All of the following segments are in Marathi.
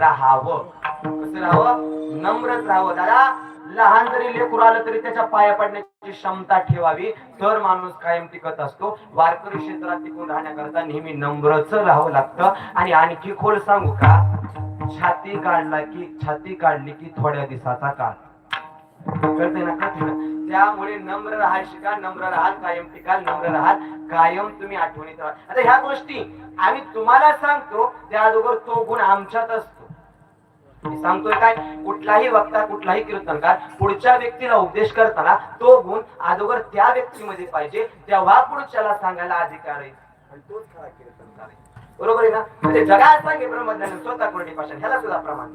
राहावं. कसं राहावं? नम्रच राहावं. दादा लहान जरी लेकरू आलं तरी त्याच्या पाया पडण्याची क्षमता ठेवावी. तर माणूस कायम टिकत असतो. वारकरी क्षेत्रात टिकून राहण्याकरता नेहमी नम्रच राहावं लागतं. आणि आणखी खोल सांगू का? छाती काढला की छाती काढली की थोड्या दिवसाचा काळ. कळते ना कठीण त्यामुळे नम्र राहाल शिका नम्र राहाल कायम टिकाल नम्र राहाल कायम तुम्ही आठवणीत राहा आता ह्या गोष्टी आम्ही तुम्हाला सांगतो. त्या अगोदर तो गुण आमच्यात असतो. मी सांगतोय काय? कुठलाही वक्ता कुठलाही कीर्तनकार पुढच्या व्यक्तीला उपदेश करताना तो गुण अगोदर त्या व्यक्तीमध्ये पाहिजे तेव्हा पुढच्याला सांगायला अधिकार आहे. आणि तोच खरा कीर्तनकार आहे. बरोबर आहे ना? म्हणजे जगात सांगे ब्रह्मज्ञान स्वतः कोरडी भाषण ह्याला सुद्धा प्रमाण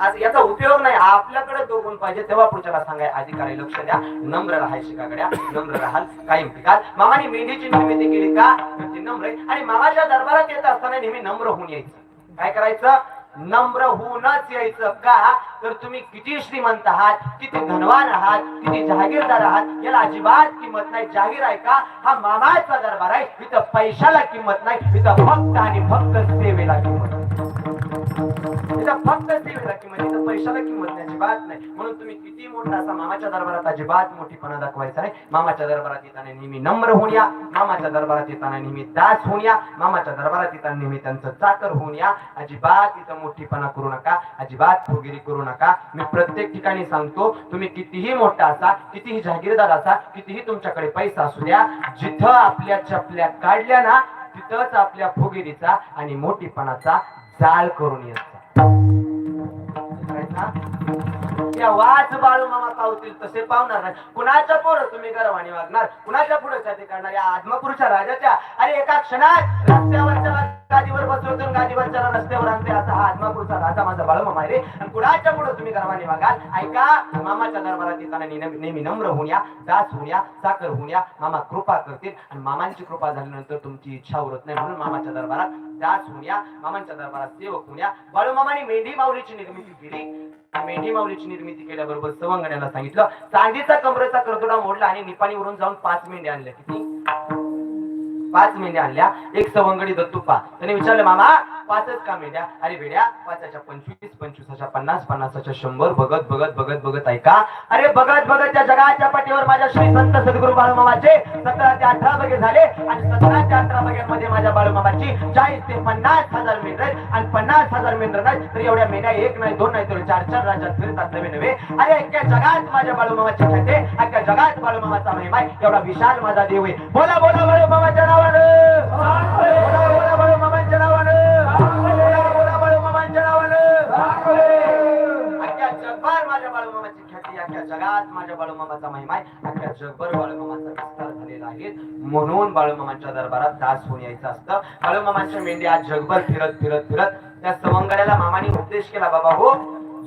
आज याचा उपयोग नाही. आपल्याकडे तो गुण पाहिजे तेव्हा पुढच्याला सांगाय अधिकारी लक्ष द्या. नम्र राहाय शिकाकड्या नम्र राहाल. कायम टिकाल मामाने मेंढीची निर्मिती केली का? म्हणजे नम्र आहे. आणि मामाच्या दरबारात येत असताना नेहमी नम्र होऊन यायचं. काय करायचं? नम्र होऊनच यायचं का? तर तुम्ही किती श्रीमंत आहात किती धनवान आहात किती जहागीरदार आहात याला अजिबात किंमत नाही. जागीर आहे का? हा मामाचा दरबार आहे. इथं पैशाला किंमत नाही इथं फक्त आणि फक्त सेवेला किंमत. तिला फक्त सेवेला किंमत तिथं पैशाला किंमत नाही अजिबात नाही. म्हणून तुम्ही किती मोठा असा मामाच्या दरबारात अजिबात मोठीपणा दाखवायचा नाही. मामाच्या दरबारात येताना नेहमी नम्र होऊन या. मामाच्या दरबारात येताना नेहमी दास होऊन या. मामाच्या दरबारात येताना नेहमी त्यांचं चाकर होऊन या. अजिबात इथं मोठीपणा करू नका. अजिबात फुगिरी करू नका. मी प्रत्येक ठिकाणी सांगतो तुम्ही कितीही मोठा असा कितीही जागीरदार असा कितीही तुमच्याकडे पैसा असू द्या जिथं आपल्या चपल्या काढल्या ना तिथंच आपल्या फुगिरीचा आणि मोठीपणाचा जाल करून यायचा. वाच बाळू मामा पावतील तसे पावणार नाही. कुणाच्या पोरं तुम्ही गरवाणी वागणार? कुणाच्या पुढे छाती करणार? या आत्मपुरुषा राजाच्या. अरे एका क्षणात रस्त्यावरच्या गादीवर बसवतो गादीवरच्या रस्त्यावर आणते असा हा आदमापूरचा राजा माझा बाळू मामा आहे रे. आणि कुणाच्या पुढे तुम्ही गर्वाने वागाल ऐका मामाच्या दरबारात येताना नेहमी नेहमी नम्र होऊन या दास होऊन या साखर होऊन या. मामा कृपा करतील आणि मामांची कृपा झाल्यानंतर तुमची इच्छा उरत नाही म्हणून मामाच्या दरबारात दास होऊन या मामांच्या दरबारात सेवक होऊन या. बाळू मामाने मेंढी माऊलीची निर्मिती केली. मेंढी माऊलीची निर्मिती केल्याबरोबर सवंगण्याला सांगितलं. चांदीचा कमरेचा करतोडा मोडला आणि निपाणीवरून जाऊन पाच मेंढ्या आणल्या. किती? पाच महिने आणल्या. एक सवंगडी दत्तुप्पा त्याने विचारलं मामा पाचच कामे द्या अरे बेड्या पाचाच्या पंचवीस पंचवीसाच्या पन्नास पन्नासाच्या शंभर बघत बघत बघत बघत ऐका. अरे बघत बघत त्या जगाच्या पाठीवर माझ्या श्री संत सद्गुरु बाळूमामाचे सतरा ते अठरा बगे झाले आणि सतरा ते अठरा बग्यांमध्ये माझ्या बाळूमामाची चाळीस ते पन्नास हजार मेंढर आणि पन्नास हजार मेंढर नाही तर एवढ्या मेंढ्या एक नाही दोन नाही तर चार चार राज्यात फिरतात नवे नवे. अरे अख्ख्या जगात माझ्या बाळूमामाची छते आहे, अख्ख्या जगात बाळूमामाचा महिमा एवढा विशाल माझा देव आहे. बोला बोला बाळूमामाच्या नावानं. ख्याती माझ्या बाळूमामाचा महिमा आहे. अख्ख्या जगभर बाळूमामाचा विस्तार झालेला आहे. म्हणून बाळूमामाच्या दरबारात दास होऊन यायचं असतं. बाळूमामाच्या मेंढ्या आज जगभर फिरत फिरत फिरत त्या सवंगड्याला मामाने उपदेश केला बाबा हो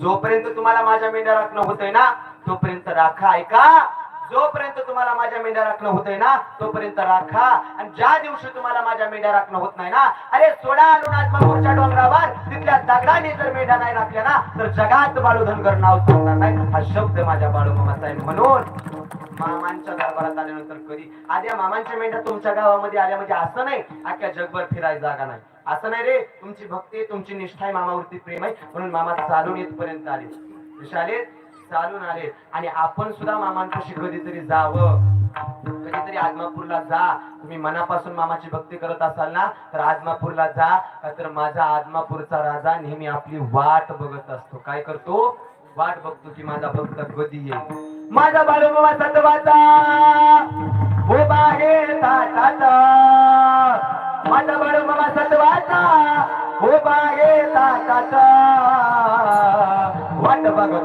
जोपर्यंत तुम्हाला माझ्या मेंढ्या राखणं होतंय ना तोपर्यंत राखा ऐका. जोपर्यंत तुम्हाला माझ्या मेंढ्या राखणं होतंय ना तोपर्यंत राखा. आणि ज्या दिवशी तुम्हाला माझ्या मेंढ्या राखणं होत नाही ना अरे सोडा अरुणात्मपूरच्या डोंगरावर तिथल्या दगडाने जर मेंढ्या नाही राखल्या ना तर जगात बाळूधनगर नाव सांगणार नाही. हा शब्द माझ्या बाळूमामाचा आहे म्हणून मामांच्या दरबारात आल्यानंतर कधी? आधी मामांच्या मेंढ्या तुमच्या गावामध्ये आल्या म्हणजे असं नाही अख्ख्या जगभर फिरायला जागा नाही. असं नाही रे तुमची भक्ती तुमची निष्ठा आहे मामावरती प्रेम आहे. म्हणून मामा चालून येतपर्यंत आले. कसे आले चालून आले आणि आपण सुद्धा मामांपाशी कधीतरी जावं. कधीतरी आजमापूरला जा. तुम्ही मनापासून मामाची भक्ती करत असाल ना तर आजमापूरला जा. तर माझा आजमापूरचा राजा नेहमी आपली वाट बघत असतो. काय करतो? वाट बघतो की माझा भक्त कधी येईल. माझा बाळूमामा सतवाचा. उभा आहे ताटाचा. माझा बाळूमामा सतवाचा. उभा आहे ताटाचा.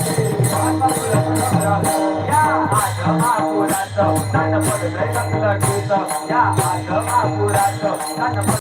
बघतो भक्ताची आत्मा वाट बघतो भक्ताची आत्मा वाट या आगमापुराचं नान पडलंय चांगलं गीत या आगमापुराचं नान